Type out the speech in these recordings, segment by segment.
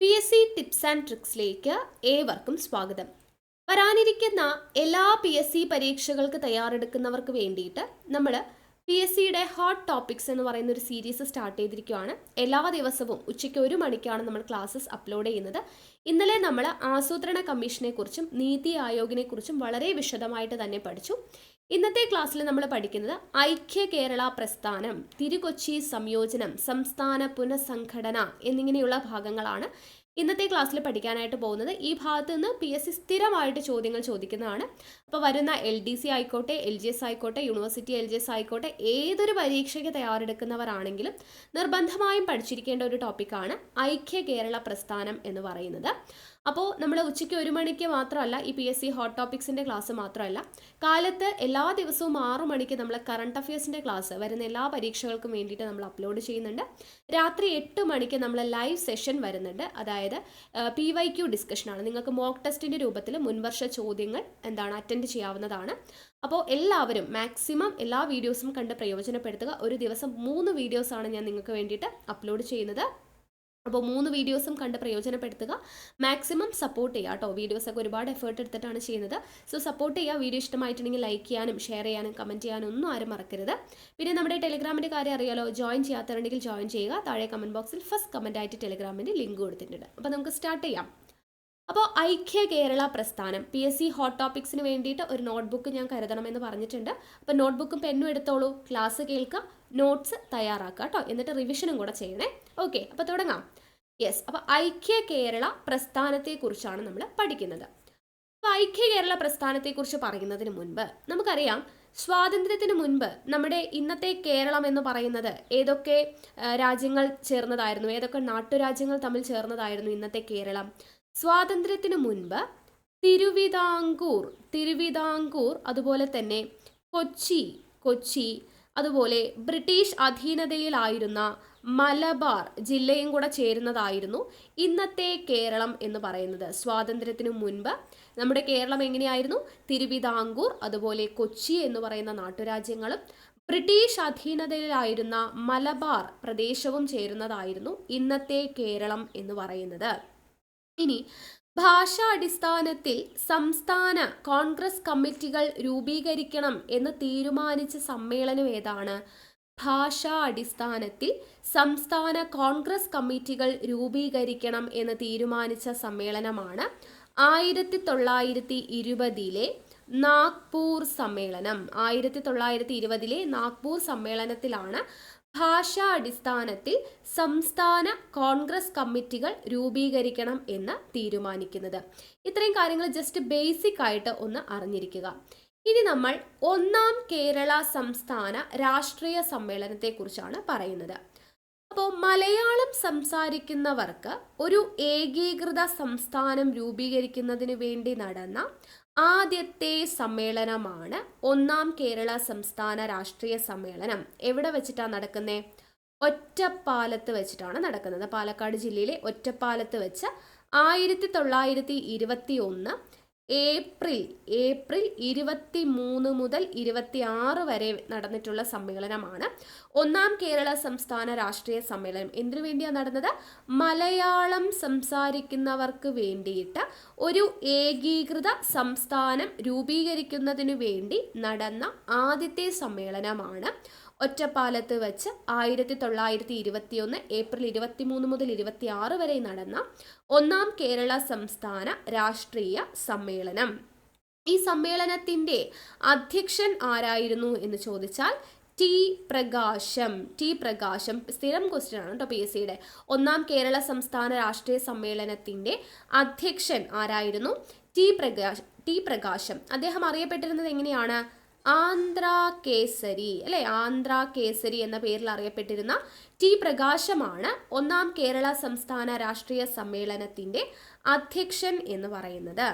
P S C tips and ട്രിക്സിലേക്ക് ഏവർക്കും സ്വാഗതം. വരാനിരിക്കുന്ന എല്ലാ പി എസ് സി പരീക്ഷകൾക്ക് തയ്യാറെടുക്കുന്നവർക്ക് വേണ്ടിയിട്ട് നമ്മൾ പി എസ് സിയുടെ ഹോട്ട് ടോപ്പിക്സ് എന്ന് പറയുന്ന ഒരു സീരീസ് സ്റ്റാർട്ട് ചെയ്തിരിക്കുകയാണ് എല്ലാ ദിവസവും ഉച്ചയ്ക്ക് ഒരു മണിക്കാണ് നമ്മൾ ക്ലാസ്സസ് അപ്ലോഡ് ചെയ്യുന്നത്. ഇന്നലെ നമ്മൾ ആസൂത്രണ കമ്മീഷനെ കുറിച്ചും നീതി ആയോഗിനെ കുറിച്ചും വളരെ വിശദമായിട്ട് തന്നെ പഠിച്ചു. ഇന്നത്തെ ക്ലാസ്സിൽ നമ്മൾ പഠിക്കുന്നത് ഐക്യ കേരള പ്രസ്ഥാനം തിരുകൊച്ചി സംയോജനം സംസ്ഥാന പുനഃസംഘടന എന്നിങ്ങനെയുള്ള ഭാഗങ്ങളാണ് ഇന്നത്തെ ക്ലാസ്സിൽ പഠിക്കാനായിട്ട് പോകുന്നത്. ഈ ഭാഗത്ത് നിന്ന് പി എസ് സി സ്ഥിരമായിട്ട് ചോദ്യങ്ങൾ ചോദിക്കുന്നതാണ്. അപ്പോൾ വരുന്ന എൽ ഡി സി ആയിക്കോട്ടെ എൽ ജി എസ് ആയിക്കോട്ടെ യൂണിവേഴ്സിറ്റി എൽ ജി എസ് ആയിക്കോട്ടെ ഏതൊരു പരീക്ഷയ്ക്ക് തയ്യാറെടുക്കുന്നവരാണെങ്കിലും നിർബന്ധമായും പഠിച്ചിരിക്കേണ്ട ഒരു ടോപ്പിക്കാണ് ഐക്യ കേരള പ്രസ്ഥാനം എന്ന് പറയുന്നത്. അപ്പോൾ നമ്മൾ ഉച്ചയ്ക്ക് ഒരു മണിക്ക് മാത്രമല്ല ഈ പി എസ് സി ഹോട്ട് ടോപ്പിക്സിന്റെ ക്ലാസ് മാത്രമല്ല കാലത്ത് എല്ലാ ദിവസവും ആറു മണിക്ക് നമ്മൾ കറണ്ട് അഫയേഴ്സിന്റെ ക്ലാസ് വരുന്ന എല്ലാ പരീക്ഷകൾക്കും വേണ്ടിയിട്ട് നമ്മൾ അപ്ലോഡ് ചെയ്യുന്നുണ്ട്. രാത്രി എട്ട് മണിക്ക് നമ്മൾ ലൈവ് സെഷൻ വരുന്നുണ്ട്. അതായത് പി വൈ ക്യു ഡിസ്കഷനാണ് നിങ്ങൾക്ക് മോക്ക് ടെസ്റ്റിന്റെ രൂപത്തിൽ മുൻവർഷ ചോദ്യങ്ങൾ എന്താണ് അറ്റൻഡ് ചെയ്യാവുന്നതാണ്. അപ്പോൾ എല്ലാവരും മാക്സിമം എല്ലാ വീഡിയോസും കണ്ട് പ്രയോജനപ്പെടുത്തുക. ഒരു ദിവസം മൂന്ന് വീഡിയോസാണ് ഞാൻ നിങ്ങൾക്ക് വേണ്ടിയിട്ട് അപ്ലോഡ് ചെയ്യുന്നത്. അപ്പോൾ മൂന്ന് വീഡിയോസും കണ്ട് പ്രയോജനപ്പെടുത്തുക. മാക്സിമം സപ്പോർട്ട് ചെയ്യുക കേട്ടോ. വീഡിയോസൊക്കെ ഒരുപാട് എഫേർട്ട് എടുത്തിട്ടാണ് ചെയ്യുന്നത്. സോ സപ്പോർട്ട് ചെയ്യുക. വീഡിയോ ഇഷ്ടമായിട്ടുണ്ടെങ്കിൽ ലൈക്ക് ചെയ്യാനും ഷെയർ ചെയ്യാനും കമന്റ് ചെയ്യാനും ഒന്നും ആരും മറക്കരുത്. പിന്നെ നമ്മുടെ ടെലിഗ്രാമിന്റെ കാര്യം അറിയാലോ. ജോയിൻ ചെയ്യാത്തവരുണ്ടെങ്കിൽ ജോയിൻ ചെയ്യുക. താഴെ കമന്റ് ബോക്സിൽ ഫസ്റ്റ് കമന്റ് ആയിട്ട് ടെലിഗ്രാമിന്റെ ലിങ്ക് കൊടുത്തിട്ടുണ്ട്. അപ്പോൾ നമുക്ക് സ്റ്റാർട്ട് ചെയ്യാം. അപ്പോൾ ഐക്യ കേരള പ്രസ്ഥാനം പി എസ് സി ഹോട്ട് ടോപ്പിക്സിന് വേണ്ടിയിട്ട് ഒരു നോട്ട്ബുക്ക് ഞാൻ കരുതണമെന്ന് പറഞ്ഞിട്ടുണ്ട്. അപ്പോൾ നോട്ട്ബുക്കും പെന്നും എടുത്തോളൂ ക്ലാസ് കേൾക്കുക നോട്ട്സ് തയ്യാറാക്കുക കേട്ടോ എന്നിട്ട് റിവിഷനും കൂടെ ചെയ്യണേ. ഓക്കെ അപ്പോൾ തുടങ്ങാം. യെസ് അപ്പോൾ ഐക്യ കേരള പ്രസ്ഥാനത്തെക്കുറിച്ചാണ് നമ്മൾ പഠിക്കുന്നത്. അപ്പോൾ ഐക്യ കേരള പ്രസ്ഥാനത്തെക്കുറിച്ച് പറയുന്നതിന് മുൻപ് നമുക്കറിയാം സ്വാതന്ത്ര്യത്തിന് മുൻപ് നമ്മുടെ ഇന്നത്തെ കേരളം എന്ന് പറയുന്നത് ഏതൊക്കെ രാജ്യങ്ങൾ ചേർന്നതായിരുന്നു ഏതൊക്കെ നാട്ടുരാജ്യങ്ങൾ തമ്മിൽ ചേർന്നതായിരുന്നു ഇന്നത്തെ കേരളം. സ്വാതന്ത്ര്യത്തിന് മുൻപ് തിരുവിതാംകൂർ തിരുവിതാംകൂർ അതുപോലെ തന്നെ കൊച്ചി കൊച്ചി അതുപോലെ ബ്രിട്ടീഷ് അധീനതയിലായിരുന്ന മലബാർ ജില്ലയും കൂടെ ചേരുന്നതായിരുന്നു ഇന്നത്തെ കേരളം എന്ന് പറയുന്നത്. സ്വാതന്ത്ര്യത്തിനു മുൻപ് നമ്മുടെ കേരളം എങ്ങനെയായിരുന്നു? തിരുവിതാംകൂർ അതുപോലെ കൊച്ചി എന്ന് പറയുന്ന നാട്ടുരാജ്യങ്ങളും ബ്രിട്ടീഷ് അധീനതയിലായിരുന്ന മലബാർ പ്രദേശവും ചേരുന്നതായിരുന്നു ഇന്നത്തെ കേരളം എന്ന് പറയുന്നത്. ഇനി ഭാഷാടിസ്ഥാനത്തിൽ സംസ്ഥാന കോൺഗ്രസ് കമ്മിറ്റികൾ രൂപീകരിക്കണം എന്ന് തീരുമാനിച്ച സമ്മേളനം ഏതാണ്? ഭാഷാടിസ്ഥാനത്തിൽ സംസ്ഥാന കോൺഗ്രസ് കമ്മിറ്റികൾ രൂപീകരിക്കണം എന്ന് തീരുമാനിച്ച സമ്മേളനമാണ് ആയിരത്തി തൊള്ളായിരത്തി ഇരുപതിലെ നാഗ്പൂർ സമ്മേളനം. ആയിരത്തി തൊള്ളായിരത്തി ഇരുപതിലെ നാഗ്പൂർ സമ്മേളനത്തിലാണ് ഭാഷാ അടിസ്ഥാനത്തിൽ സംസ്ഥാന കോൺഗ്രസ് കമ്മിറ്റികൾ രൂപീകരിക്കണം എന്ന് തീരുമാനിക്കുന്നത്. ഇത്രയും കാര്യങ്ങൾ ജസ്റ്റ് ബേസിക് ആയിട്ട് ഒന്ന് അറിഞ്ഞിരിക്കുക. ഇനി നമ്മൾ ഒന്നാം കേരള സംസ്ഥാന രാഷ്ട്രീയ സമ്മേളനത്തെക്കുറിച്ചാണ് പറയുന്നത്. അപ്പോൾ മലയാളം സംസാരിക്കുന്നവർക്ക് ഒരു ഏകീകൃത സംസ്ഥാനം രൂപീകരിക്കുന്നതിന് വേണ്ടി നടന്ന ആദ്യത്തെ സമ്മേളനമാണ് ഒന്നാം കേരള സംസ്ഥാന രാഷ്ട്രീയ സമ്മേളനം. എവിടെ വെച്ചിട്ടാണ് നടക്കുന്നത് ഒറ്റപ്പാലത്ത് വെച്ചിട്ടാണ് നടക്കുന്നത്. പാലക്കാട് ജില്ലയിലെ ഒറ്റപ്പാലത്ത് വെച്ച് ആയിരത്തി തൊള്ളായിരത്തി ഇരുപത്തി ഒന്ന് ഏപ്രിൽ ഏപ്രിൽ ഇരുപത്തി മൂന്ന് മുതൽ ഇരുപത്തി ആറ് വരെ നടന്നിട്ടുള്ള സമ്മേളനമാണ്. ഒന്നാം കേരള സംസ്ഥാന രാഷ്ട്രീയ സമ്മേളനം. എന്തിനു വേണ്ടിയാണ് നടന്നത്? മലയാളം സംസാരിക്കുന്നവർക്ക് വേണ്ടിയിട്ട് ഒരു ഏകീകൃത സംസ്ഥാനം രൂപീകരിക്കുന്നതിനു വേണ്ടി നടന്ന ആദ്യത്തെ സമ്മേളനമാണ്. ഒറ്റപ്പാലത്ത് വെച്ച് ആയിരത്തി തൊള്ളായിരത്തി ഇരുപത്തിയൊന്ന് ഏപ്രിൽ ഇരുപത്തി മൂന്ന് മുതൽ ഇരുപത്തി ആറ് വരെ നടന്ന ഒന്നാം കേരള സംസ്ഥാന രാഷ്ട്രീയ സമ്മേളനം. ഈ സമ്മേളനത്തിന്റെ അധ്യക്ഷൻ ആരായിരുന്നു എന്ന് ചോദിച്ചാൽ ടി പ്രകാശം. ടി പ്രകാശം സ്ഥിരം ക്വസ്റ്റ്യൻ ആണ് കേട്ടോ പി എസ് സിയുടെ ഒന്നാം കേരള സംസ്ഥാന രാഷ്ട്രീയ സമ്മേളനത്തിന്റെ അധ്യക്ഷൻ ആരായിരുന്നു? ടി പ്രകാശ് ടി പ്രകാശം. അദ്ദേഹം അറിയപ്പെട്ടിരുന്നത് എങ്ങനെയാണ്? ആന്ധ്ര കേസരി അല്ലെ? ആന്ധ്ര കേസരി എന്ന പേരിൽ അറിയപ്പെട്ടിരുന്ന ടി പ്രകാശമാണ് ഒന്നാം കേരള സംസ്ഥാന രാഷ്ട്രീയ സമ്മേളനത്തിന്റെ അധ്യക്ഷൻ എന്ന് പറയുന്നത്.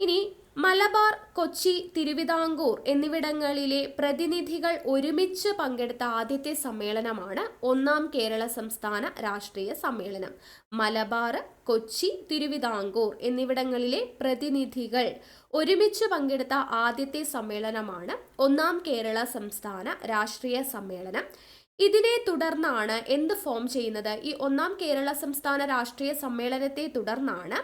ഇനി മലബാർ കൊച്ചി തിരുവിതാംകൂർ എന്നിവിടങ്ങളിലെ പ്രതിനിധികൾ ഒരുമിച്ച് പങ്കെടുത്ത ആദ്യത്തെ സമ്മേളനമാണ് ഒന്നാം കേരള സംസ്ഥാന രാഷ്ട്രീയ സമ്മേളനം. മലബാർ കൊച്ചി തിരുവിതാംകൂർ എന്നിവിടങ്ങളിലെ പ്രതിനിധികൾ ഒരുമിച്ച് പങ്കെടുത്ത ആദ്യത്തെ സമ്മേളനമാണ് ഒന്നാം കേരള സംസ്ഥാന രാഷ്ട്രീയ സമ്മേളനം. ഇതിനെ തുടർന്നാണ് എന്ത് ഫോം ചെയ്യുന്നത്? ഈ ഒന്നാം കേരള സംസ്ഥാന രാഷ്ട്രീയ സമ്മേളനത്തെ തുടർന്നാണ്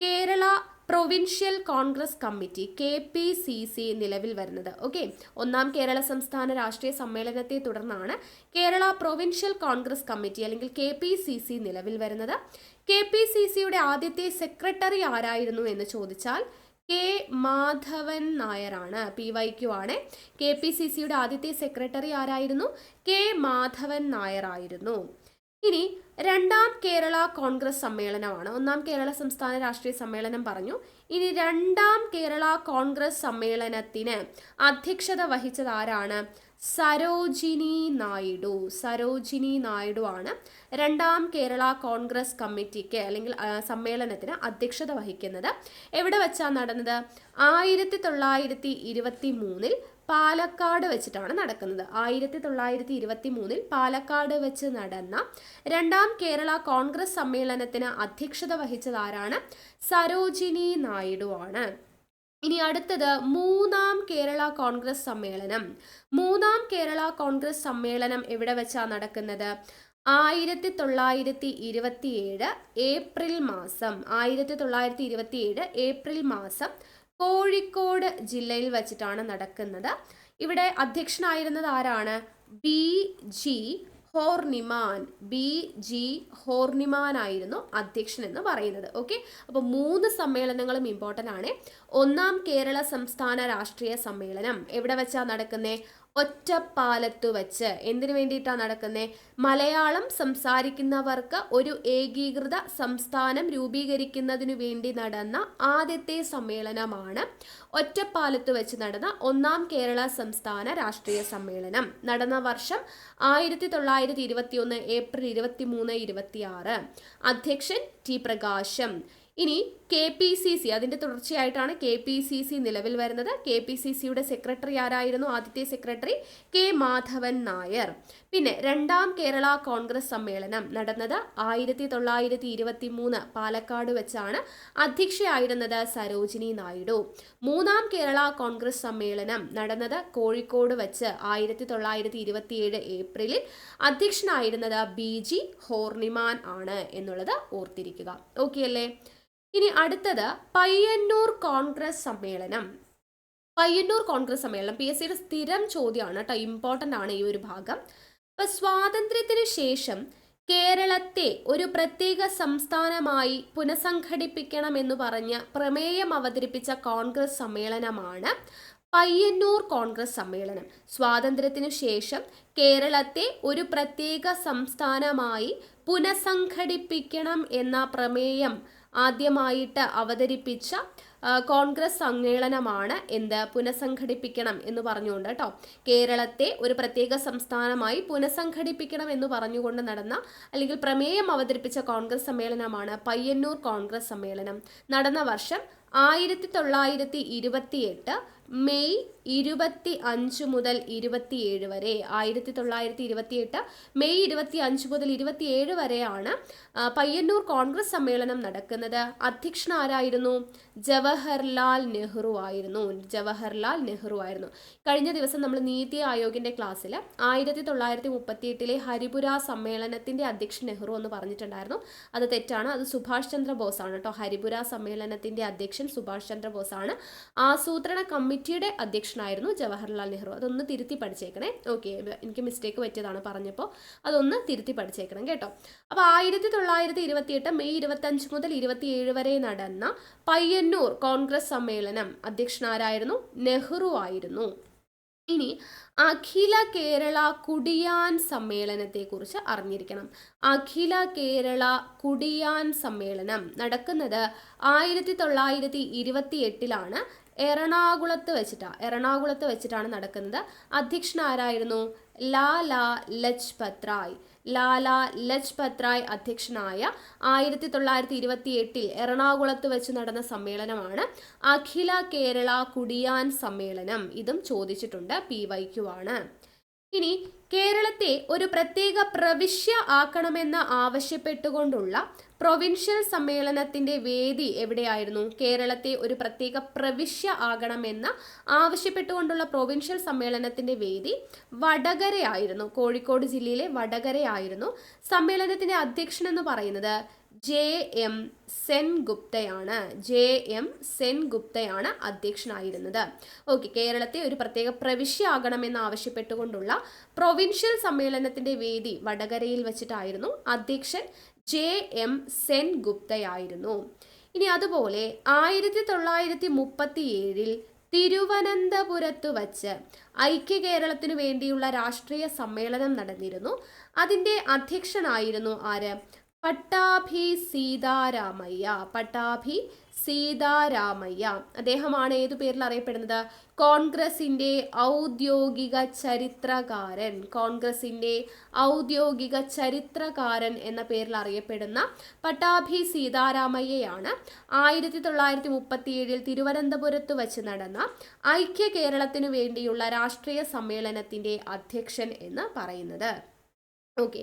Kerala Provincial Congress Committee K P C C നിലവിൽ വരുന്നത്. ഓക്കെ ഒന്നാം കേരള സംസ്ഥാന രാഷ്ട്രീയ സമ്മേളനത്തെ തുടർന്നാണ് കേരള പ്രൊവിൻഷ്യൽ കോൺഗ്രസ് കമ്മിറ്റി അല്ലെങ്കിൽ കെ പി സി സി നിലവിൽ വരുന്നത്. കെ പി സി സിയുടെ ആദ്യത്തെ സെക്രട്ടറി ആരായിരുന്നു എന്ന് ചോദിച്ചാൽ കെ മാധവൻ നായരാണ് പി വൈ ക്യു ആണ്. കെ പി സി സിയുടെ ആദ്യത്തെ സെക്രട്ടറി ആരായിരുന്നു? കെ മാധവൻ നായരായിരുന്നു. ഇനി രണ്ടാം കേരള കോൺഗ്രസ് സമ്മേളനമാണ്. ഒന്നാം കേരള സംസ്ഥാന രാഷ്ട്രീയ സമ്മേളനം പറഞ്ഞു. ഇനി രണ്ടാം കേരള കോൺഗ്രസ് സമ്മേളനത്തിന് അധ്യക്ഷത വഹിച്ചത് ആരാണ്? സരോജിനി നായിഡു. സരോജിനി നായിഡു ആണ് രണ്ടാം കേരള കോൺഗ്രസ് കമ്മിറ്റിക്ക് അല്ലെങ്കിൽ സമ്മേളനത്തിന് അധ്യക്ഷത വഹിക്കുന്നത്. എവിടെ വെച്ചാണ് നടന്നത്? ആയിരത്തി തൊള്ളായിരത്തി ഇരുപത്തി മൂന്നിൽ പാലക്കാട് വെച്ചിട്ടാണ് നടക്കുന്നത്. ആയിരത്തി തൊള്ളായിരത്തി ഇരുപത്തി മൂന്നിൽ പാലക്കാട് വെച്ച് നടന്ന രണ്ടാം കേരള കോൺഗ്രസ് സമ്മേളനത്തിന് അധ്യക്ഷത വഹിച്ചത് ആരാണ് സരോജിനി നായിഡു ആണ്. ഇനി അടുത്തത് മൂന്നാം കേരള കോൺഗ്രസ് സമ്മേളനം. മൂന്നാം കേരള കോൺഗ്രസ് സമ്മേളനം എവിടെ വെച്ചാണ് നടക്കുന്നത്? ആയിരത്തി തൊള്ളായിരത്തി ഇരുപത്തിയേഴ് ഏപ്രിൽ മാസം. ആയിരത്തി തൊള്ളായിരത്തി ഇരുപത്തിയേഴ് ഏപ്രിൽ മാസം കോഴിക്കോട് ജില്ലയിൽ വച്ചിട്ടാണ് നടക്കുന്നത്. ഇവിടെ അധ്യക്ഷനായിരുന്നത് ആരാണ്? B G Horniman. B G Horniman ആയിരുന്നു അധ്യക്ഷൻ എന്ന് പറയുന്നത്. ഓക്കെ? അപ്പോൾ മൂന്ന് സമ്മേളനങ്ങളും ഇമ്പോർട്ടന്റ് ആണ്. ഒന്നാം കേരള സംസ്ഥാന രാഷ്ട്രീയ സമ്മേളനം. എവിടെ വെച്ചാണ് നടക്കുന്നത് ഒറ്റപ്പാലത്തു വച്ച്. എന്തിനു വേണ്ടിയിട്ടാണ് നടക്കുന്നത് മലയാളം സംസാരിക്കുന്നവർക്ക് ഒരു ഏകീകൃത സംസ്ഥാനം രൂപീകരിക്കുന്നതിനു വേണ്ടി നടന്ന ആദ്യത്തെ സമ്മേളനമാണ് ഒറ്റപ്പാലത്ത് വെച്ച് നടന്ന ഒന്നാം കേരള സംസ്ഥാന രാഷ്ട്രീയ സമ്മേളനം. നടന്ന വർഷം ആയിരത്തി തൊള്ളായിരത്തി ഇരുപത്തി ഒന്ന് ഏപ്രിൽ ഇരുപത്തി മൂന്ന് ഇരുപത്തി ആറ് അധ്യക്ഷൻ ടി പ്രകാശം. ഇനി കെ പി സി സി അതിന്റെ തുടർച്ചയായിട്ടാണ് കെ പി സി സി നിലവിൽ വരുന്നത്. കെ പി സി സിയുടെ സെക്രട്ടറി ആരായിരുന്നു? ആദ്യത്തെ സെക്രട്ടറി കെ മാധവൻ നായർ. പിന്നെ രണ്ടാം കേരള കോൺഗ്രസ് സമ്മേളനം നടന്നത് ആയിരത്തി തൊള്ളായിരത്തി ഇരുപത്തി മൂന്ന് പാലക്കാട് വെച്ചാണ് അധ്യക്ഷയായിരുന്നത് സരോജിനി നായിഡു. മൂന്നാം കേരള കോൺഗ്രസ് സമ്മേളനം നടന്നത് കോഴിക്കോട് വെച്ച് ആയിരത്തി തൊള്ളായിരത്തി ഇരുപത്തിയേഴ് ഏപ്രിലിൽ അധ്യക്ഷനായിരുന്നത് ബി ജി ഹോർണിമാൻ ആണ് എന്നുള്ളത് ഓർത്തിരിക്കുക. ഓക്കെ അല്ലേ? ഇനി അടുത്തത് പയ്യന്നൂർ കോൺഗ്രസ് സമ്മേളനം. പയ്യന്നൂർ കോൺഗ്രസ് സമ്മേളനം പി എസ് സിയുടെ സ്ഥിരം ചോദ്യമാണ് കേട്ടോ ഇമ്പോർട്ടന്റ് ആണ് ഈ ഒരു ഭാഗം. അപ്പോൾ സ്വാതന്ത്ര്യത്തിന് ശേഷം കേരളത്തെ ഒരു പ്രത്യേക സംസ്ഥാനമായി പുനഃസംഘടിപ്പിക്കണമെന്ന് പറഞ്ഞ് പ്രമേയം അവതരിപ്പിച്ച കോൺഗ്രസ് സമ്മേളനമാണ് പയ്യന്നൂർ കോൺഗ്രസ് സമ്മേളനം. സ്വാതന്ത്ര്യത്തിനു ശേഷം കേരളത്തെ ഒരു പ്രത്യേക സംസ്ഥാനമായി പുനഃസംഘടിപ്പിക്കണം എന്ന പ്രമേയം ആദ്യമായിട്ട് അവതരിപ്പിച്ച കോൺഗ്രസ് സമ്മേളനമാണ് എന്ത് പുനഃസംഘടിപ്പിക്കണം എന്ന് പറഞ്ഞുകൊണ്ട് കേട്ടോ. കേരളത്തെ ഒരു പ്രത്യേക സംസ്ഥാനമായി പുനഃസംഘടിപ്പിക്കണം എന്ന് പറഞ്ഞുകൊണ്ട് നടന്ന അല്ലെങ്കിൽ പ്രമേയം അവതരിപ്പിച്ച കോൺഗ്രസ് സമ്മേളനമാണ് പയ്യന്നൂർ കോൺഗ്രസ് സമ്മേളനം. നടന്ന വർഷം ആയിരത്തി തൊള്ളായിരത്തി ഇരുപത്തിയെട്ട് മെയ് ഇരുപത്തി അഞ്ച് മുതൽ ഇരുപത്തിയേഴ് വരെ ആയിരത്തി തൊള്ളായിരത്തി ഇരുപത്തിയെട്ട് മെയ് ഇരുപത്തി അഞ്ച് മുതൽ ഇരുപത്തിയേഴ് വരെയാണ് പയ്യന്നൂർ കോൺഗ്രസ് സമ്മേളനം നടക്കുന്നത്. അധ്യക്ഷൻ ആരായിരുന്നു? ജവഹർലാൽ നെഹ്റു ആയിരുന്നു. ജവഹർലാൽ നെഹ്റു ആയിരുന്നു. കഴിഞ്ഞ ദിവസം നമ്മൾ നീതി ആയോഗിന്റെ ക്ലാസ്സിൽ ആയിരത്തി തൊള്ളായിരത്തി മുപ്പത്തി എട്ടിലെ ഹരിപുര സമ്മേളനത്തിന്റെ അധ്യക്ഷൻ നെഹ്റു എന്ന് പറഞ്ഞിട്ടുണ്ടായിരുന്നു. അത് തെറ്റാണ്. അത് സുഭാഷ് ചന്ദ്രബോസ് ആണ് കേട്ടോ. ഹരിപുര സമ്മേളനത്തിന്റെ അധ്യക്ഷൻ സുഭാഷ് ചന്ദ്രബോസ് ആണ് ആസൂത്രണ കമ്മിറ്റിയുടെ അധ്യക്ഷനായിരുന്നു ജവഹർലാൽ നെഹ്റു. അതൊന്ന് തിരുത്തി പഠിച്ചേക്കണേ. ഓക്കെ എനിക്ക് മിസ്റ്റേക്ക് പറ്റിയതാണ് പറഞ്ഞപ്പോൾ അതൊന്ന് തിരുത്തി പഠിച്ചേക്കണം കേട്ടോ. അപ്പോൾ ആയിരത്തി തൊള്ളായിരത്തി ഇരുപത്തിയെട്ട് മെയ് ഇരുപത്തഞ്ച് മുതൽ ഇരുപത്തിയേഴ് വരെ നടന്ന പയ്യന്നൂർ കോൺഗ്രസ് സമ്മേളനം അധ്യക്ഷനാരായിരുന്നു? നെഹ്റു ആയിരുന്നു. ഇനി അഖില കേരള കുടിയാൻ സമ്മേളനത്തെക്കുറിച്ച് അറിഞ്ഞിരിക്കണം. അഖില കേരള കുടിയാൻ സമ്മേളനം നടക്കുന്നത് ആയിരത്തി തൊള്ളായിരത്തി ഇരുപത്തി എട്ടിലാണ് എറണാകുളത്ത് വെച്ചിട്ടാണ് എറണാകുളത്ത് വെച്ചിട്ടാണ് നടക്കുന്നത്. അധ്യക്ഷൻ ആരായിരുന്നു ലാല ലജ്പത് റായ് ലാലാ ലജ്പത് റായ് അധ്യക്ഷനായ ആയിരത്തി തൊള്ളായിരത്തി ഇരുപത്തി എട്ടിൽ എറണാകുളത്ത് വെച്ച് നടന്ന സമ്മേളനമാണ്. അഖില കേരള കുടിയാൻ സമ്മേളനം. ഇതും ചോദിച്ചിട്ടുണ്ട് പി വൈക്യു ആണ് ഇനി കേരളത്തെ ഒരു പ്രത്യേക പ്രവിശ്യ ആക്കണമെന്ന് ആവശ്യപ്പെട്ടുകൊണ്ടുള്ള പ്രൊവിൻഷ്യൽ സമ്മേളനത്തിന്റെ വേദി എവിടെയായിരുന്നു? കേരളത്തെ ഒരു പ്രത്യേക പ്രവിശ്യ ആകണമെന്ന് ആവശ്യപ്പെട്ടുകൊണ്ടുള്ള പ്രൊവിൻഷ്യൽ സമ്മേളനത്തിന്റെ വേദി വടകരയായിരുന്നു. കോഴിക്കോട് ജില്ലയിലെ വടകരയായിരുന്നു. സമ്മേളനത്തിന്റെ അധ്യക്ഷൻ എന്ന് പറയുന്നത് ജെ എം സെൻഗുപ്തയാണ്. ജെ എം സെൻഗുപ്തയാണ് അധ്യക്ഷനായിരുന്നത്. ഓക്കെ കേരളത്തെ ഒരു പ്രത്യേക പ്രവിശ്യ ആകണമെന്ന് ആവശ്യപ്പെട്ടുകൊണ്ടുള്ള പ്രൊവിൻഷ്യൽ സമ്മേളനത്തിന്റെ വേദി വടകരയിൽ വെച്ചിട്ടായിരുന്നു അധ്യക്ഷൻ ജെ എം സെൻഗുപ്തയായിരുന്നു. ഇനി അതുപോലെ ആയിരത്തി തൊള്ളായിരത്തി മുപ്പത്തി ഏഴിൽ തിരുവനന്തപുരത്ത് വച്ച് ഐക്യ കേരളത്തിനു വേണ്ടിയുള്ള രാഷ്ട്രീയ സമ്മേളനം നടന്നിരുന്നു. അതിന്റെ അധ്യക്ഷനായിരുന്നു ആര്? പട്ടാഭി സീതാരാമയ്യ പട്ടാഭി സീതാരാമയ്യ. അദ്ദേഹമാണ് ഏതു പേരിൽ അറിയപ്പെടുന്നത്? കോൺഗ്രസിന്റെ ഔദ്യോഗിക ചരിത്രകാരൻ. കോൺഗ്രസിന്റെ ഔദ്യോഗിക ചരിത്രകാരൻ എന്ന പേരിൽ അറിയപ്പെടുന്ന പട്ടാഭി സീതാരാമയ്യയാണ് ആയിരത്തി തൊള്ളായിരത്തി മുപ്പത്തിയേഴിൽ തിരുവനന്തപുരത്ത് വച്ച് നടന്ന ഐക്യ കേരളത്തിനു വേണ്ടിയുള്ള രാഷ്ട്രീയ സമ്മേളനത്തിന്റെ അധ്യക്ഷൻ എന്ന് പറയുന്നത്. ഓക്കെ.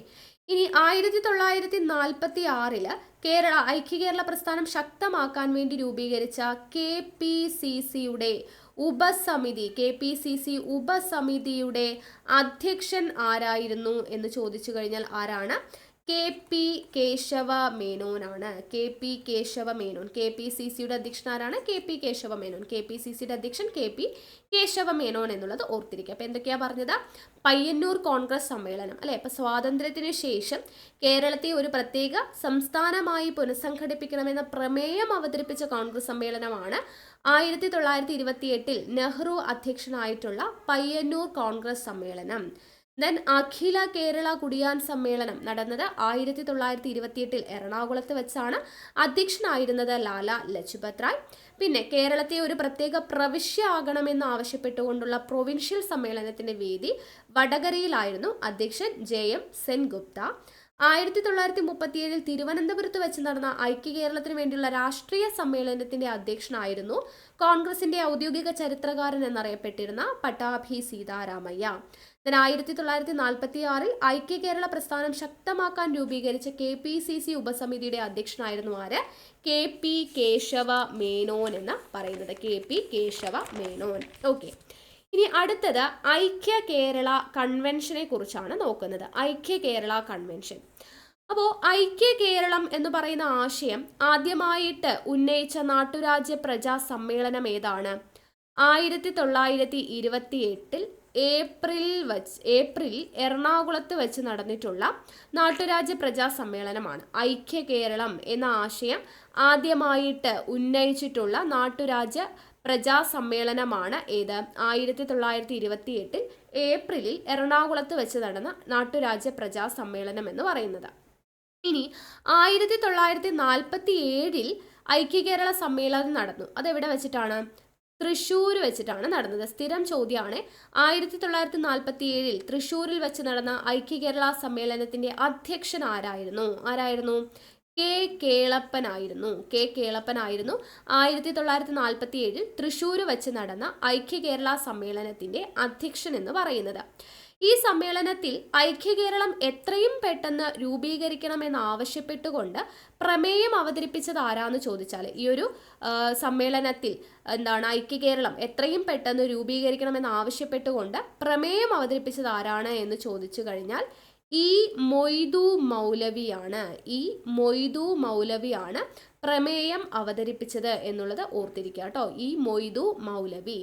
ഇനി ആയിരത്തി തൊള്ളായിരത്തി നാൽപ്പത്തി ആറിൽ കേരള ഐക്യ കേരള പ്രസ്ഥാനം ശക്തമാക്കാൻ വേണ്ടി രൂപീകരിച്ച കെ പി സി സിയുടെ ഉപസമിതി കെ പി സി സി ഉപസമിതിയുടെ അധ്യക്ഷൻ ആരായിരുന്നു എന്ന് ചോദിച്ചു കഴിഞ്ഞാൽ ആരാണ്? K P Keshava മേനോനാണ്. K P Keshava Menon. K P C സിയുടെ അധ്യക്ഷനാരാണ് K P Keshava Menon. K P C സിയുടെ അധ്യക്ഷൻ കെ പി കേശവ മേനോൻ എന്നുള്ളത് ഓർത്തിരിക്കുക. അപ്പോൾ എന്തൊക്കെയാണ് പറഞ്ഞത്? പയ്യന്നൂർ കോൺഗ്രസ് സമ്മേളനം അല്ലെ? അപ്പോൾ സ്വാതന്ത്ര്യത്തിന് ശേഷം കേരളത്തെ ഒരു പ്രത്യേക സംസ്ഥാനമായി പുനഃസംഘടിപ്പിക്കണമെന്ന പ്രമേയം അവതരിപ്പിച്ച കോൺഗ്രസ് സമ്മേളനമാണ് ആയിരത്തി തൊള്ളായിരത്തി ഇരുപത്തി എട്ടിൽ നെഹ്റു അധ്യക്ഷനായിട്ടുള്ള പയ്യന്നൂർ കോൺഗ്രസ് സമ്മേളനം. ദെൻ അഖില കേരള കുടിയാൻ സമ്മേളനം നടന്നത് ആയിരത്തി തൊള്ളായിരത്തി ഇരുപത്തിയെട്ടിൽ എറണാകുളത്ത് വെച്ചാണ്. അധ്യക്ഷനായിരുന്നത് ലാല ലജ്പത് റായ് പിന്നെ കേരളത്തെ ഒരു പ്രത്യേക പ്രവിശ്യ ആകണമെന്ന് ആവശ്യപ്പെട്ടുകൊണ്ടുള്ള പ്രൊവിൻഷ്യൽ സമ്മേളനത്തിന്റെ വേദി വടകരയിലായിരുന്നു. അധ്യക്ഷൻ ജെ എം സെൻഗുപ്ത. ആയിരത്തി തൊള്ളായിരത്തി മുപ്പത്തിയേഴിൽ തിരുവനന്തപുരത്ത് വെച്ച് നടന്ന ഐക്യ കേരളത്തിന് വേണ്ടിയുള്ള രാഷ്ട്രീയ സമ്മേളനത്തിന്റെ അധ്യക്ഷനായിരുന്നു കോൺഗ്രസിന്റെ ഔദ്യോഗിക ചരിത്രകാരൻ എന്നറിയപ്പെട്ടിരുന്ന പട്ടാഭി സീതാരാമയ്യ. ആയിരത്തി തൊള്ളായിരത്തി നാൽപ്പത്തി ആറിൽ ഐക്യ കേരള പ്രസ്ഥാനം ശക്തമാക്കാൻ രൂപീകരിച്ച കെ പി സി സി ഉപസമിതിയുടെ അധ്യക്ഷനായിരുന്നു ആര്? കെ പി കേശവ മേനോൻ എന്ന് പറയുന്നത്. K P Keshava Menon. Okay. ഇനി അടുത്തത് ഐക്യ കേരള കൺവെൻഷനെ കുറിച്ചാണ് നോക്കുന്നത്. ഐക്യ കേരള കൺവെൻഷൻ. അപ്പോൾ ഐക്യ കേരളം എന്ന് പറയുന്ന ആശയം ആദ്യമായിട്ട് ഉന്നയിച്ച നാട്ടുരാജ്യ പ്രജാ സമ്മേളനം ഏതാണ്? ആയിരത്തി തൊള്ളായിരത്തി ഇരുപത്തി എട്ടിൽ ഏപ്രിൽ വച്ച് ഏപ്രിൽ എറണാകുളത്ത് വെച്ച് നടന്നിട്ടുള്ള നാട്ടുരാജ്യ പ്രജാ സമ്മേളനമാണ് ഐക്യ കേരളം എന്ന ആശയം ആദ്യമായിട്ട് ഉന്നയിച്ചിട്ടുള്ള നാട്ടുരാജ്യ പ്രജാ സമ്മേളനമാണ് ഏത്? ആയിരത്തി തൊള്ളായിരത്തി ഇരുപത്തി എട്ടിൽ ഏപ്രിലിൽ എറണാകുളത്ത് വെച്ച് നടന്ന നാട്ടുരാജ്യ പ്രജാ സമ്മേളനം എന്ന് പറയുന്നത്. ഇനി ആയിരത്തി തൊള്ളായിരത്തി നാൽപ്പത്തി ഏഴിൽ ഐക്യ കേരള സമ്മേളനം നടന്നു. അതെവിടെ വെച്ചിട്ടാണ്? തൃശ്ശൂർ വെച്ചിട്ടാണ് നടന്നത്. സ്ഥിരം ചോദ്യമാണ് ആയിരത്തി തൊള്ളായിരത്തി നാൽപ്പത്തി ഏഴിൽ തൃശ്ശൂരിൽ വെച്ച് നടന്ന ഐക്യ കേരള സമ്മേളനത്തിന്റെ അധ്യക്ഷൻ ആരായിരുന്നു? ആരായിരുന്നു? കെ കേളപ്പനായിരുന്നു. കെ കേളപ്പനായിരുന്നു. ആയിരത്തി തൊള്ളായിരത്തി നാൽപ്പത്തി ഏഴിൽ തൃശ്ശൂർ വെച്ച് നടന്ന ഐക്യ കേരള സമ്മേളനത്തിന്റെ അധ്യക്ഷൻ എന്ന് പറയുന്നത്. ഈ സമ്മേളനത്തിൽ ഐക്യകേരളം എത്രയും പെട്ടെന്ന് രൂപീകരിക്കണമെന്നാവശ്യപ്പെട്ടുകൊണ്ട് പ്രമേയം അവതരിപ്പിച്ചത് ആരാന്ന് ചോദിച്ചാൽ ഈ ഒരു സമ്മേളനത്തിൽ എന്താണ് ഐക്യകേരളം എത്രയും പെട്ടെന്ന് രൂപീകരിക്കണമെന്ന് ആവശ്യപ്പെട്ടുകൊണ്ട് പ്രമേയം അവതരിപ്പിച്ചത് ആരാണ് എന്ന് ചോദിച്ചു കഴിഞ്ഞാൽ ഈ മൊയ്തു മൗലവിയാണ്. ഈ മൊയ്തു മൗലവിയാണ് പ്രമേയം അവതരിപ്പിച്ചത് എന്നുള്ളത് ഓർത്തിരിക്കുക കേട്ടോ. ഈ മൊയ്തു മൗലവി.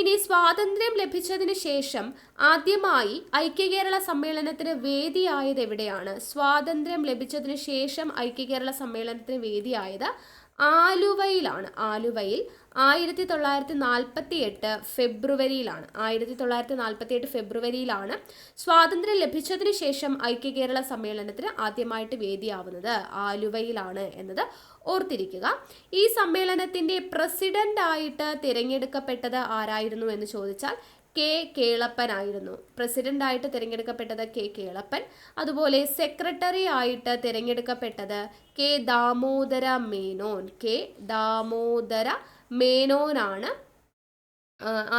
ഇനി സ്വാതന്ത്ര്യം ലഭിച്ചതിന് ശേഷം ആദ്യമായി ഐക്യകേരള സമ്മേളനത്തിന് വേദിയായത് എവിടെയാണ്? സ്വാതന്ത്ര്യം ലഭിച്ചതിന് ശേഷം ഐക്യകേരള സമ്മേളനത്തിന് വേദിയായത് ആലുവയിലാണ്. ആലുവയിൽ ആയിരത്തി തൊള്ളായിരത്തി നാൽപ്പത്തി എട്ട് ഫെബ്രുവരിയിലാണ്. ആയിരത്തി തൊള്ളായിരത്തി നാൽപ്പത്തി എട്ട് ഫെബ്രുവരിയിലാണ് സ്വാതന്ത്ര്യം ലഭിച്ചതിന് ശേഷം ഐക്യകേരള സമ്മേളനത്തിന് ആദ്യമായിട്ട് വേദിയാവുന്നത്. ആലുവയിലാണ് എന്നത് ഓർത്തിരിക്കുക. ഈ സമ്മേളനത്തിന്റെ പ്രസിഡന്റ് ആയിട്ട് തിരഞ്ഞെടുക്കപ്പെട്ടത് ആരായിരുന്നു എന്ന് ചോദിച്ചാൽ കെ കേളപ്പനായിരുന്നു പ്രസിഡന്റ് ആയിട്ട് തിരഞ്ഞെടുക്കപ്പെട്ടത് കെ കേളപ്പൻ. അതുപോലെ സെക്രട്ടറി ആയിട്ട് തിരഞ്ഞെടുക്കപ്പെട്ടത് കെ ദാമോദര മേനോൻ. കെ ദാമോദര മേനോനാണ്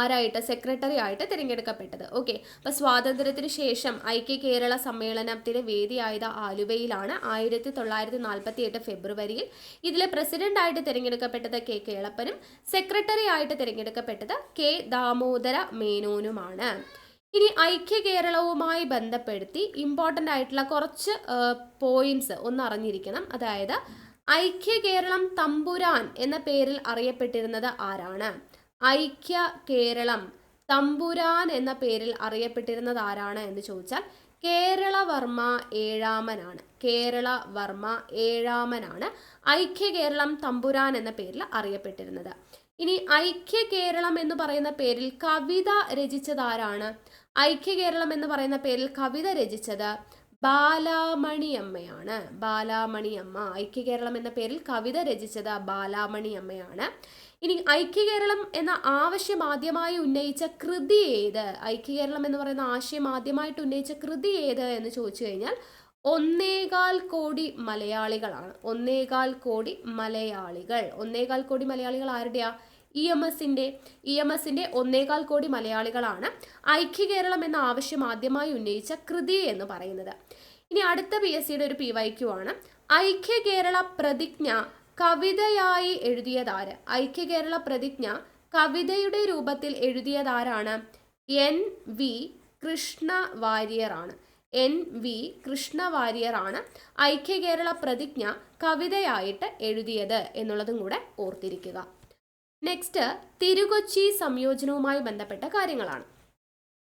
ആരായിട്ട്? സെക്രട്ടറി ആയിട്ട് തിരഞ്ഞെടുക്കപ്പെട്ടത്. ഓക്കെ അപ്പോൾ സ്വാതന്ത്ര്യത്തിന് ശേഷം ഐക്യ കേരള സമ്മേളനത്തിന് വേദിയായത് ആലുവയിലാണ് ആയിരത്തി തൊള്ളായിരത്തി നാൽപ്പത്തി എട്ട് ഫെബ്രുവരിയിൽ ഇതിലെ പ്രസിഡന്റ് ആയിട്ട് തിരഞ്ഞെടുക്കപ്പെട്ടത് കെ കേളപ്പനും സെക്രട്ടറി ആയിട്ട് തിരഞ്ഞെടുക്കപ്പെട്ടത് കെ ദാമോദര മേനോനുമാണ്. ഇനി ഐക്യ കേരളവുമായി ബന്ധപ്പെടുത്തി ഇമ്പോർട്ടന്റ് ആയിട്ടുള്ള കുറച്ച് പോയിന്റ്സ് ഒന്ന് അറിഞ്ഞിരിക്കണം. അതായത് ഐക്യ കേരളം തമ്പുരാൻ എന്ന പേരിൽ അറിയപ്പെട്ടിരുന്നത് ആരാണ്? ഐക്യ കേരളം തമ്പുരാൻ എന്ന പേരിൽ അറിയപ്പെട്ടിരുന്നത് ആരാണ് എന്ന് ചോദിച്ചാൽ കേരളവർമ്മ ഏഴാമനാണ്. കേരളവർമ്മ ഏഴാമനാണ്. ഐക്യ കേരളം തമ്പുരാൻ എന്ന പേരിൽ അറിയപ്പെട്ടിരുന്നത്. ഇനി ഐക്യ കേരളം എന്ന് പറയുന്ന പേരിൽ കവിത രചിച്ചത് ആരാണ് ഐക്യ കേരളം എന്ന് പറയുന്ന പേരിൽ കവിത രചിച്ചത് ബാലാമണിയമ്മയാണ്. ബാലാമണിയമ്മ. ഐക്യ കേരളം എന്ന പേരിൽ കവിത രചിച്ചത് ബാലാമണിയമ്മയാണ്. ഇനി ഐക്യ കേരളം എന്ന ആവശ്യം ആദ്യമായി ഉന്നയിച്ച കൃതി ഏത്? ഐക്യ കേരളം എന്ന് പറയുന്ന ആശയം ആദ്യമായിട്ട് ഉന്നയിച്ച കൃതി ഏത് എന്ന് ചോദിച്ചു കഴിഞ്ഞാൽ ഒന്നേകാൽ കോടി മലയാളികളാണ്. ഒന്നേകാൽ കോടി മലയാളികൾ. ഒന്നേകാൽ കോടി മലയാളികൾ ആരുടെയാ? ഇ എം എസിന്റെ ഇ എം എസിന്റെ ഒന്നേകാൽ കോടി മലയാളികളാണ് ഐക്യ കേരളം എന്ന ആവശ്യം ആദ്യമായി ഉന്നയിച്ച കൃതി എന്ന് പറയുന്നത്. ഇനി അടുത്ത പി എസ് സിയുടെ ഒരു പി വൈ ക്യു ആണ്. ഐക്യ കേരള പ്രതിജ്ഞ കവിതയായി എഴുതിയതാര്? ഐക്യകേരള പ്രതിജ്ഞ കവിതയുടെ രൂപത്തിൽ എഴുതിയതാരാണ്? എൻ വി കൃഷ്ണ വാര്യറാണ് എൻ വി കൃഷ്ണ വാര്യറാണ് ഐക്യ കേരള പ്രതിജ്ഞ കവിതയായിട്ട് എഴുതിയത് എന്നുള്ളതും കൂടെ ഓർത്തിരിക്കുക. നെക്സ്റ്റ് തിരുകൊച്ചി സംയോജനവുമായി ബന്ധപ്പെട്ട കാര്യങ്ങളാണ്.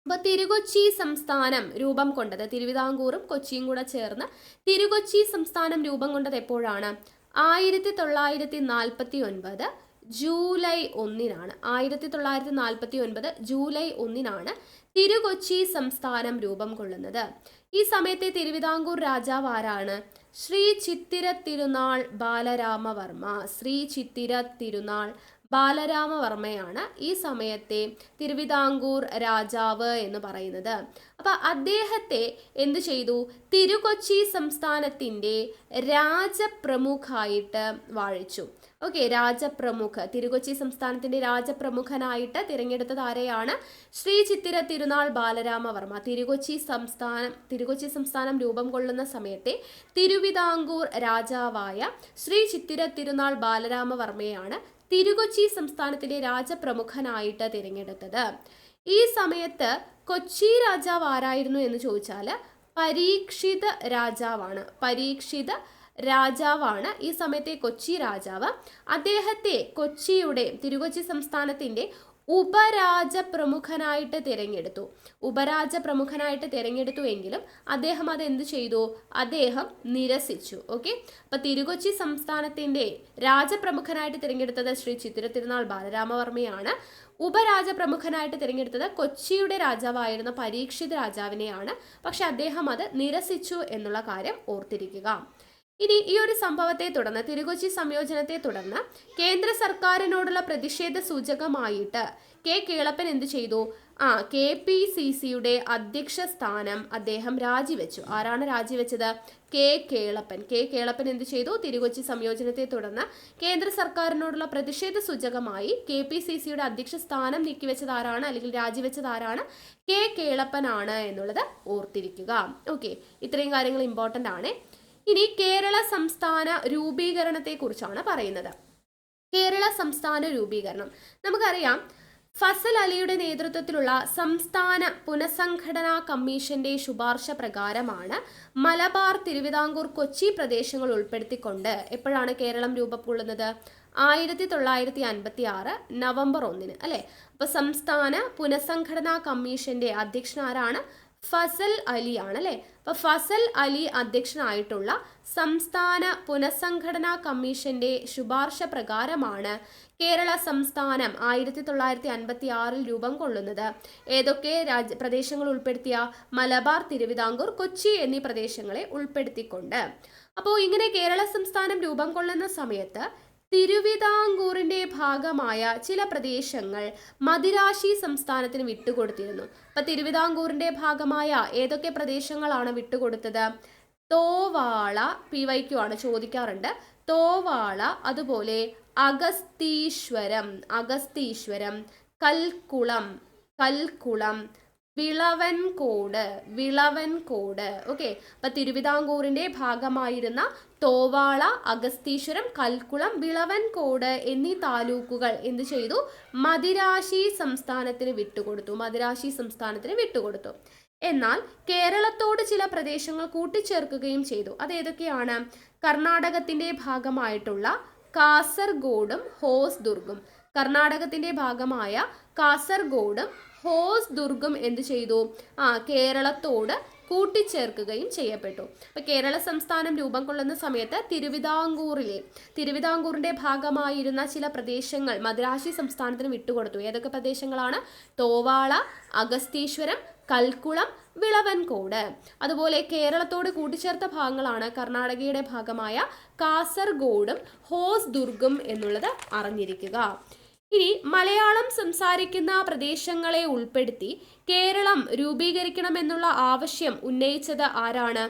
അപ്പോൾ തിരുകൊച്ചി സംസ്ഥാനം രൂപം കൊണ്ടത് തിരുവിതാംകൂറും കൊച്ചിയും കൂടെ ചേർന്ന് തിരുകൊച്ചി സംസ്ഥാനം രൂപം കൊണ്ടത് എപ്പോഴാണ്? ആയിരത്തി തൊള്ളായിരത്തി നാൽപ്പത്തി ഒൻപത് ജൂലൈ ഒന്നിനാണ്. ആയിരത്തി തൊള്ളായിരത്തി നാൽപ്പത്തി ഒൻപത് ജൂലൈ ഒന്നിനാണ് തിരുകൊച്ചി സംസ്ഥാനം രൂപം കൊള്ളുന്നത്. ഈ സമയത്തെ തിരുവിതാംകൂർ രാജാവ് ആരാണ്? ശ്രീ ചിത്തിര തിരുനാൾ ബാലരാമവർമ്മ. ശ്രീ ചിത്തിര തിരുനാൾ ബാലരാമവർമ്മയാണ് ഈ സമയത്തെ തിരുവിതാംകൂർ രാജാവ് എന്ന് പറയുന്നത്. അപ്പൊ അദ്ദേഹത്തെ എന്തു ചെയ്തു? തിരുകൊച്ചി സംസ്ഥാനത്തിന്റെ രാജപ്രമുഖായിട്ട് വാഴിച്ചു. ഓക്കെ രാജപ്രമുഖ തിരുകൊച്ചി സംസ്ഥാനത്തിന്റെ രാജപ്രമുഖനായിട്ട് തിരഞ്ഞെടുത്തത് ആരെയാണ്? ശ്രീ ചിത്തിര തിരുനാൾ ബാലരാമവർമ്മ. തിരുകൊച്ചി സംസ്ഥാനം തിരുകൊച്ചി സംസ്ഥാനം രൂപം കൊള്ളുന്ന സമയത്തെ തിരുവിതാംകൂർ രാജാവായ ശ്രീ ചിത്തിര തിരുനാൾ ബാലരാമവർമ്മയാണ് തിരുകൊച്ചി സംസ്ഥാനത്തിലെ രാജപ്രമുഖനായിട്ട് തിരഞ്ഞെടുത്തത്. ഈ സമയത്ത് കൊച്ചി രാജാവ് ആരായിരുന്നു എന്ന് ചോദിച്ചാൽ പരീക്ഷിത രാജാവാണ്. പരീക്ഷിത രാജാവാണ് ഈ സമയത്തെ കൊച്ചി രാജാവ്. അദ്ദേഹത്തെ കൊച്ചിയുടെ തിരുകൊച്ചി സംസ്ഥാനത്തിന്റെ ഉപരാജ പ്രമുഖനായിട്ട് തിരഞ്ഞെടുത്തു. ഉപരാജ പ്രമുഖനായിട്ട് തിരഞ്ഞെടുത്തു എങ്കിലും അദ്ദേഹം അത് എന്ത് ചെയ്തു? അദ്ദേഹം നിരസിച്ചു. ഓക്കെ? അപ്പൊ തിരുകൊച്ചി സംസ്ഥാനത്തിന്റെ രാജപ്രമുഖനായിട്ട് തിരഞ്ഞെടുത്തത് ശ്രീ ചിത്തിര തിരുനാൾ ബാലരാമവർമ്മയാണ്. ഉപരാജപ്രമുഖനായിട്ട് തിരഞ്ഞെടുത്തത് കൊച്ചിയുടെ രാജാവായിരുന്ന പരീക്ഷിത് രാജാവിനെയാണ്. പക്ഷെ അദ്ദേഹം അത് നിരസിച്ചു എന്നുള്ള കാര്യം ഓർത്തിരിക്കുക. ഇനി ഈ ഒരു സംഭവത്തെ തുടർന്ന് തിരുകൊച്ചി സംയോജനത്തെ തുടർന്ന് കേന്ദ്ര സർക്കാരിനോടുള്ള പ്രതിഷേധ സൂചകമായിട്ട് കെ കേളപ്പൻ എന്ത് ചെയ്തു? ആ കെ പി സി സിയുടെ അധ്യക്ഷ സ്ഥാനം അദ്ദേഹം രാജിവെച്ചു. ആരാണ് രാജിവെച്ചത്? കെ കേളപ്പൻ. കെ കേളപ്പൻ എന്ത് ചെയ്തു? തിരുകൊച്ചി സംയോജനത്തെ തുടർന്ന് കേന്ദ്ര സർക്കാരിനോടുള്ള പ്രതിഷേധ സൂചകമായി കെ പി സി സിയുടെ അധ്യക്ഷ സ്ഥാനം നീക്കിവെച്ചത് ആരാണ്? അല്ലെങ്കിൽ രാജിവെച്ചത് ആരാണ്? കെ കേളപ്പനാണ് എന്നുള്ളത് ഓർത്തിരിക്കുക. ഓക്കെ ഇത്രയും കാര്യങ്ങൾ ഇമ്പോർട്ടന്റ് ആണ്. ഇനി കേരള സംസ്ഥാന രൂപീകരണത്തെ കുറിച്ചാണ് പറയുന്നത്. കേരള സംസ്ഥാന രൂപീകരണം. നമുക്കറിയാം ഫസൽ അലിയുടെ നേതൃത്വത്തിലുള്ള സംസ്ഥാന പുനഃസംഘടനാ കമ്മീഷന്റെ ശുപാർശ പ്രകാരമാണ് മലബാർ തിരുവിതാംകൂർ കൊച്ചി പ്രദേശങ്ങൾ ഉൾപ്പെടുത്തിക്കൊണ്ട് എപ്പോഴാണ് കേരളം രൂപം കൊള്ളുന്നത് ആയിരത്തി തൊള്ളായിരത്തി അൻപത്തി ആറ് നവംബർ ഒന്നിന് അല്ലെ? അപ്പൊ സംസ്ഥാന പുനഃസംഘടനാ കമ്മീഷന്റെ അധ്യക്ഷൻ ആരാണ് ഫസൽ അലി ആണ് അല്ലേ അപ്പൊ ഫസൽ അലി അധ്യക്ഷനായിട്ടുള്ള സംസ്ഥാന പുനഃസംഘടനാ കമ്മീഷന്റെ ശുപാർശ പ്രകാരമാണ് കേരള സംസ്ഥാനം ആയിരത്തി തൊള്ളായിരത്തി അൻപത്തി ആറിൽ രൂപം കൊള്ളുന്നത്. ഏതൊക്കെ രാജ്യ പ്രദേശങ്ങൾ ഉൾപ്പെടുത്തിയ മലബാർ തിരുവിതാംകൂർ കൊച്ചി എന്നീ പ്രദേശങ്ങളെ ഉൾപ്പെടുത്തിക്കൊണ്ട്. അപ്പോൾ ഇങ്ങനെ കേരള സംസ്ഥാനം രൂപം കൊള്ളുന്ന സമയത്ത് തിരുവിതാംകൂറിന്റെ ഭാഗമായ ചില പ്രദേശങ്ങൾ മദിരാശി സംസ്ഥാനത്തിന് വിട്ടുകൊടുത്തിരുന്നു. അപ്പൊ തിരുവിതാംകൂറിന്റെ ഭാഗമായ ഏതൊക്കെ പ്രദേശങ്ങളാണ് വിട്ടുകൊടുത്തത്? തോവാള പി വൈക്കു ആണ് ചോദിക്കാറുണ്ട്. തോവാള അതുപോലെ അഗസ്തീശ്വരം അഗസ്തീശ്വരം കൽക്കുളം കൽക്കുളം വിളവൻകോട് വിളവൻകോട് ഓക്കെ അപ്പൊ തിരുവിതാംകൂറിന്റെ ഭാഗമായിരുന്ന തോവാള അഗസ്തീശ്വരം കൽക്കുളം വിളവൻകോട് എന്നീ താലൂക്കുകൾ എന്ത് ചെയ്തു? മദിരാശി സംസ്ഥാനത്തിന് വിട്ടുകൊടുത്തു. മദിരാശി സംസ്ഥാനത്തിന് വിട്ടുകൊടുത്തു. എന്നാൽ കേരളത്തോട് ചില പ്രദേശങ്ങൾ കൂട്ടിച്ചേർക്കുകയും ചെയ്തു. അതേതൊക്കെയാണ് കർണാടകത്തിന്റെ ഭാഗമായിട്ടുള്ള കാസർഗോഡും ഹോസ് കർണാടകത്തിന്റെ ഭാഗമായ കാസർഗോഡും ഹോസ് ദുർഗും എന്ത് ചെയ്തു? ആ കേരളത്തോട് കൂട്ടിച്ചേർക്കുകയും ചെയ്യപ്പെട്ടു. അപ്പൊ കേരള സംസ്ഥാനം രൂപം കൊള്ളുന്ന സമയത്ത് തിരുവിതാംകൂറിലെ തിരുവിതാംകൂറിന്റെ ഭാഗമായിരുന്ന ചില പ്രദേശങ്ങൾ മദ്രാശി സംസ്ഥാനത്തിന് വിട്ടുകൊടുത്തു. ഏതൊക്കെ പ്രദേശങ്ങളാണ്? തോവാള അഗസ്തീശ്വരം കൽക്കുളം വിളവൻകോട്. അതുപോലെ കേരളത്തോട് കൂട്ടിച്ചേർത്ത ഭാഗങ്ങളാണ് കർണാടകയുടെ ഭാഗമായ കാസർഗോഡും ഹോസ് ദുർഗും എന്നുള്ളത് അറിഞ്ഞിരിക്കുക. ഇനി മലയാളം സംസാരിക്കുന്ന പ്രദേശങ്ങളെ ഉൾപ്പെടുത്തി കേരളം രൂപീകരിക്കണമെന്നുള്ള ആവശ്യം ഉന്നയിച്ചത് ആരാണ്?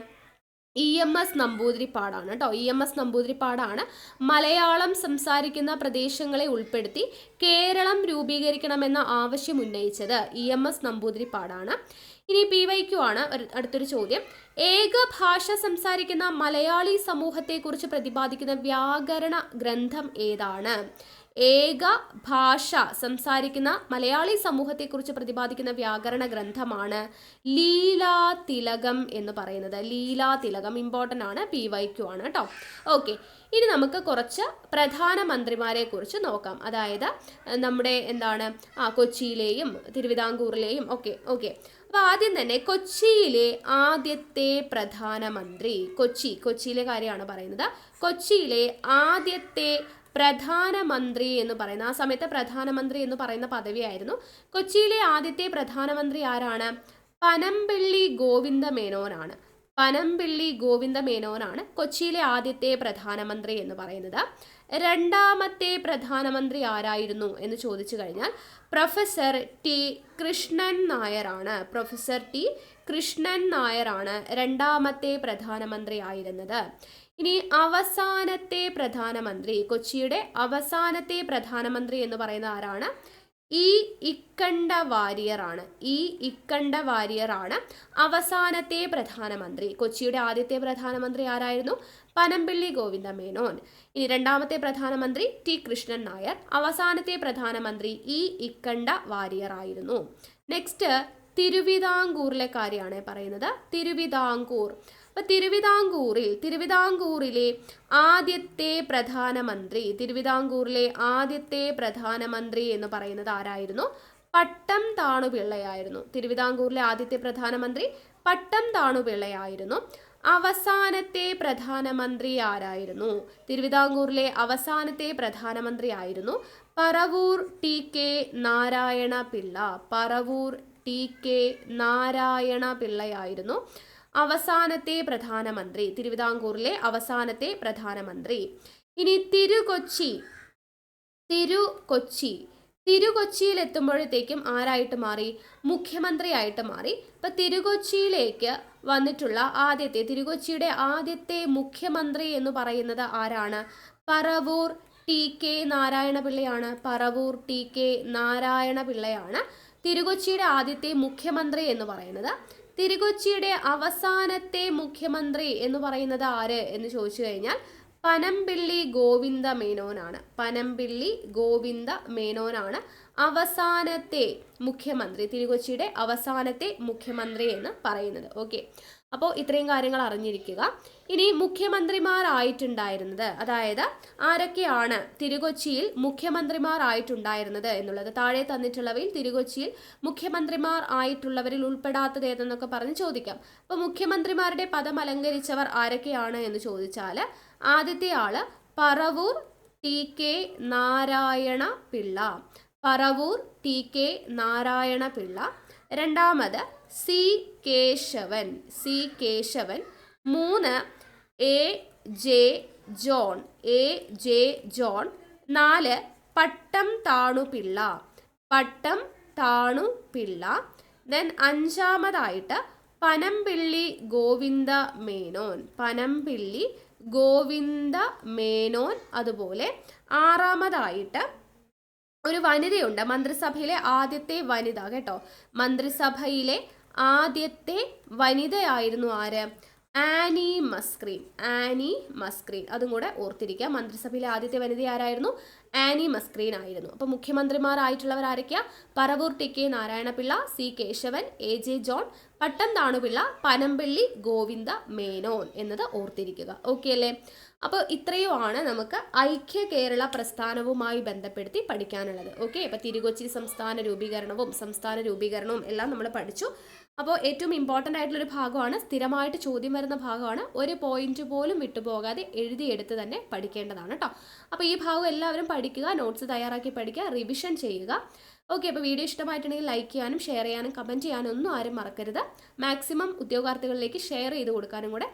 ഇ എം എസ് നമ്പൂതിരിപ്പാടാണ് കേട്ടോ. ഇ എം എസ് നമ്പൂതിരിപ്പാടാണ് മലയാളം സംസാരിക്കുന്ന പ്രദേശങ്ങളെ ഉൾപ്പെടുത്തി കേരളം രൂപീകരിക്കണമെന്ന ആവശ്യം ഉന്നയിച്ചത് ഇ എം എസ് നമ്പൂതിരിപ്പാടാണ്. ഇനി പി വൈക്കു ആണ്. അടുത്തൊരു ചോദ്യം. ഏക ഭാഷ സംസാരിക്കുന്ന മലയാളി സമൂഹത്തെക്കുറിച്ച് പ്രതിപാദിക്കുന്ന വ്യാകരണ ഗ്രന്ഥം ഏതാണ്? ഏക ഭാഷ സംസാരിക്കുന്ന മലയാളി സമൂഹത്തെക്കുറിച്ച് പ്രതിപാദിക്കുന്ന വ്യാകരണ ഗ്രന്ഥമാണ് ലീലാ തിലകം എന്ന് പറയുന്നത്. ലീലാ തിലകം ഇമ്പോർട്ടന്റ് ആണ് പി വൈക്യു ആണ് കേട്ടോ ഓക്കെ ഇനി നമുക്ക് കുറച്ച് പ്രധാനമന്ത്രിമാരെ കുറിച്ച് നോക്കാം. അതായത് നമ്മുടെ എന്താണ് ആ കൊച്ചിയിലെയും തിരുവിതാംകൂറിലെയും ഒക്കെ ഓക്കെ അപ്പോൾ ആദ്യം തന്നെ കൊച്ചിയിലെ ആദ്യത്തെ പ്രധാനമന്ത്രി കൊച്ചി കൊച്ചിയിലെ കാര്യമാണ് പറയുന്നത്. കൊച്ചിയിലെ ആദ്യത്തെ പ്രധാനമന്ത്രി എന്ന് പറയുന്നത് ആ സമയത്തെ പ്രധാനമന്ത്രി എന്ന് പറയുന്ന പദവിയായിരുന്നു. കൊച്ചിയിലെ ആദ്യത്തെ പ്രധാനമന്ത്രി ആരാണ്? പനമ്പിള്ളി ഗോവിന്ദ മേനോനാണ്. പനമ്പിള്ളി ഗോവിന്ദ മേനോനാണ് കൊച്ചിയിലെ ആദ്യത്തെ പ്രധാനമന്ത്രി എന്ന് പറയുന്നത്. രണ്ടാമത്തെ പ്രധാനമന്ത്രി ആരായിരുന്നു എന്ന് ചോദിച്ചു കഴിഞ്ഞാൽ പ്രൊഫസർ ടി കൃഷ്ണൻ നായരാണ്. പ്രൊഫസർ ടി കൃഷ്ണൻ നായരാണ് രണ്ടാമത്തെ പ്രധാനമന്ത്രി ആയിരുന്നത്. ഇനി അവസാനത്തെ പ്രധാനമന്ത്രി കൊച്ചിയുടെ അവസാനത്തെ പ്രധാനമന്ത്രി എന്ന് പറയുന്ന ആരാണ്? ഈ ഇക്കണ്ട വാരിയറാണ് ഈ ഇക്കണ്ട വാരിയറാണ് അവസാനത്തെ പ്രധാനമന്ത്രി. കൊച്ചിയുടെ ആദ്യത്തെ പ്രധാനമന്ത്രി ആരായിരുന്നു? പനമ്പിള്ളി ഗോവിന്ദ മേനോൻ ഇനി രണ്ടാമത്തെ പ്രധാനമന്ത്രി ടി കൃഷ്ണൻ നായർ. അവസാനത്തെ പ്രധാനമന്ത്രി ഈ ഇക്കണ്ട വാരിയർ ആയിരുന്നു നെക്സ്റ്റ് തിരുവിതാംകൂറിലെ കാര്യമാണ് പറയുന്നത്. തിരുവിതാംകൂർ. അപ്പൊ തിരുവിതാംകൂറിൽ തിരുവിതാംകൂറിലെ ആദ്യത്തെ പ്രധാനമന്ത്രി തിരുവിതാംകൂറിലെ ആദ്യത്തെ പ്രധാനമന്ത്രി എന്ന് പറയുന്നത് ആരായിരുന്നു? പട്ടം താണുപിള്ളയായിരുന്നു. തിരുവിതാംകൂറിലെ ആദ്യത്തെ പ്രധാനമന്ത്രി പട്ടം താണുപിള്ളയായിരുന്നു. അവസാനത്തെ പ്രധാനമന്ത്രി ആരായിരുന്നു? തിരുവിതാംകൂറിലെ അവസാനത്തെ പ്രധാനമന്ത്രി ആയിരുന്നു Paravur T K Narayana Pillai Paravur T K Narayana പിള്ളയായിരുന്നു അവസാനത്തെ പ്രധാനമന്ത്രി. തിരുവിതാംകൂറിലെ അവസാനത്തെ പ്രധാനമന്ത്രി. ഇനി തിരുകൊച്ചി. തിരുകൊച്ചി. തിരുകൊച്ചിയിൽ എത്തുമ്പോഴത്തേക്കും ആരായിട്ട് മാറി? മുഖ്യമന്ത്രിയായിട്ട് മാറി. ഇപ്പൊ തിരുകൊച്ചിയിലേക്ക് വന്നിട്ടുള്ള ആദ്യത്തെ തിരുകൊച്ചിയുടെ ആദ്യത്തെ മുഖ്യമന്ത്രി എന്ന് പറയുന്നത് ആരാണ്? പറവൂർ ടി കെ നാരായണപിള്ളയാണ്. പറവൂർ ടി കെ നാരായണപിള്ളയാണ് തിരുകൊച്ചിയുടെ ആദ്യത്തെ മുഖ്യമന്ത്രി എന്ന് പറയുന്നത്. തിരുകൊച്ചിയുടെ അവസാനത്തെ മുഖ്യമന്ത്രി എന്ന് പറയുന്നത് ആര് എന്ന് ചോദിച്ചു കഴിഞ്ഞാൽ പനമ്പിള്ളി ഗോവിന്ദ മേനോനാണ് പനമ്പിള്ളി ഗോവിന്ദ മേനോനാണ് അവസാനത്തെ മുഖ്യമന്ത്രി തിരുകൊച്ചിയുടെ അവസാനത്തെ മുഖ്യമന്ത്രി എന്ന് പറയുന്നത്. ഓക്കെ അപ്പോൾ ഇത്രയും കാര്യങ്ങൾ അറിഞ്ഞിരിക്കുക. ഇനി മുഖ്യമന്ത്രിമാരായിട്ടുണ്ടായിരുന്നത് അതായത് ആരൊക്കെയാണ് തിരുകൊച്ചിയിൽ മുഖ്യമന്ത്രിമാരായിട്ടുണ്ടായിരുന്നത് എന്നുള്ളത്. താഴെ തന്നിട്ടുള്ളവയിൽ തിരുകൊച്ചിയിൽ മുഖ്യമന്ത്രിമാർ ആയിട്ടുള്ളവരിൽ ഉൾപ്പെടാത്തത് ഏതെന്നൊക്കെ പറഞ്ഞ് ചോദിക്കാം. അപ്പോൾ മുഖ്യമന്ത്രിമാരുടെ പദം അലങ്കരിച്ചവർ ആരൊക്കെയാണ് എന്ന് ചോദിച്ചാൽ ആദ്യത്തെ ആൾ Paravur T K Narayana Pillai Paravur T K Narayana Pillai രണ്ടാമത് സി കേശവൻ സി കേശവൻ. മൂന്ന് A J John A J John. നാല് പട്ടം താണുപിള്ള പട്ടം താണുപിള്ള ദെൻ അഞ്ചാമതായിട്ട് പനമ്പിള്ളി ഗോവിന്ദ മേനോൻ പനമ്പിള്ളി ഗോവിന്ദ മേനോൻ. അതുപോലെ ആറാമതായിട്ട് ഒരു വനിതയുണ്ട്. മന്ത്രിസഭയിലെ ആദ്യത്തെ വനിത കേട്ടോ. മന്ത്രിസഭയിലെ ആദ്യത്തെ വനിതയായിരുന്നു ആര്? ആനി മസ്ക്രീൻ. ആനി മസ്ക്രീൻ. അതും കൂടെ ഓർത്തിരിക്കുക. മന്ത്രിസഭയിലെ ആദ്യത്തെ വനിത ആരായിരുന്നു? ആനി മസ്ക്രീൻ ആയിരുന്നു. അപ്പോൾ മുഖ്യമന്ത്രിമാരായിട്ടുള്ളവർ ആരൊക്കെയാ Paravur T K Narayana Pillai C Kesavan A J John Pattom Thanu Pillai Panampilly Govinda Menon എന്നത് ഓർത്തിരിക്കുക. ഓക്കെ അല്ലേ? അപ്പോൾ ഇത്രയുമാണ് നമുക്ക് ഐക്യ കേരള പ്രസ്ഥാനവുമായി ബന്ധപ്പെടുത്തി പഠിക്കാനുള്ളത്. ഓക്കെ അപ്പോൾ തിരുകൊച്ചി സംസ്ഥാന രൂപീകരണവും സംസ്ഥാന രൂപീകരണവും എല്ലാം നമ്മൾ പഠിച്ചു. അപ്പോൾ ഏറ്റവും ഇമ്പോർട്ടന്റ് ആയിട്ടുള്ളൊരു ഭാഗമാണ് സ്ഥിരമായിട്ട് ചോദ്യം വരുന്ന ഭാഗമാണ് ഒരു പോയിന്റ് പോലും വിട്ടുപോകാതെ എഴുതിയെടുത്ത് തന്നെ പഠിക്കേണ്ടതാണ് കേട്ടോ അപ്പോൾ ഈ ഭാഗം എല്ലാവരും പഠിക്കുക നോട്ട്സ് തയ്യാറാക്കി പഠിക്കുക റിവിഷൻ ചെയ്യുക. ഓക്കെ അപ്പോൾ വീഡിയോ ഇഷ്ടമായിട്ടുണ്ടെങ്കിൽ ലൈക്ക് ചെയ്യാനും ഷെയർ ചെയ്യാനും കമന്റ് ചെയ്യാനും ഒന്നും ആരും മറക്കരുത്. മാക്സിമം ഉദ്യോഗാർത്ഥികളിലേക്ക് ഷെയർ ചെയ്ത് കൊടുക്കാനും കൂടെ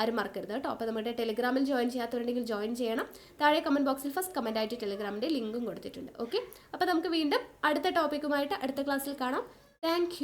ആരും മറക്കരുത് കേട്ടോ. അപ്പോൾ നമ്മുടെ ടെലിഗ്രാമിൽ ജോയിൻ ചെയ്യാത്തവരുണ്ടെങ്കിൽ ജോയിൻ ചെയ്യണം. താഴെ കമന്റ് ബോക്സിൽ ഫസ്റ്റ് കമന്റ് ആയിട്ട് ടെലിഗ്രാമിന്റെ ലിങ്കും കൊടുത്തിട്ടുണ്ട്. ഓക്കെ അപ്പോൾ നമുക്ക് വീണ്ടും അടുത്ത ടോപ്പിക്കുമായിട്ട് അടുത്ത ക്ലാസ്സിൽ കാണാം. താങ്ക്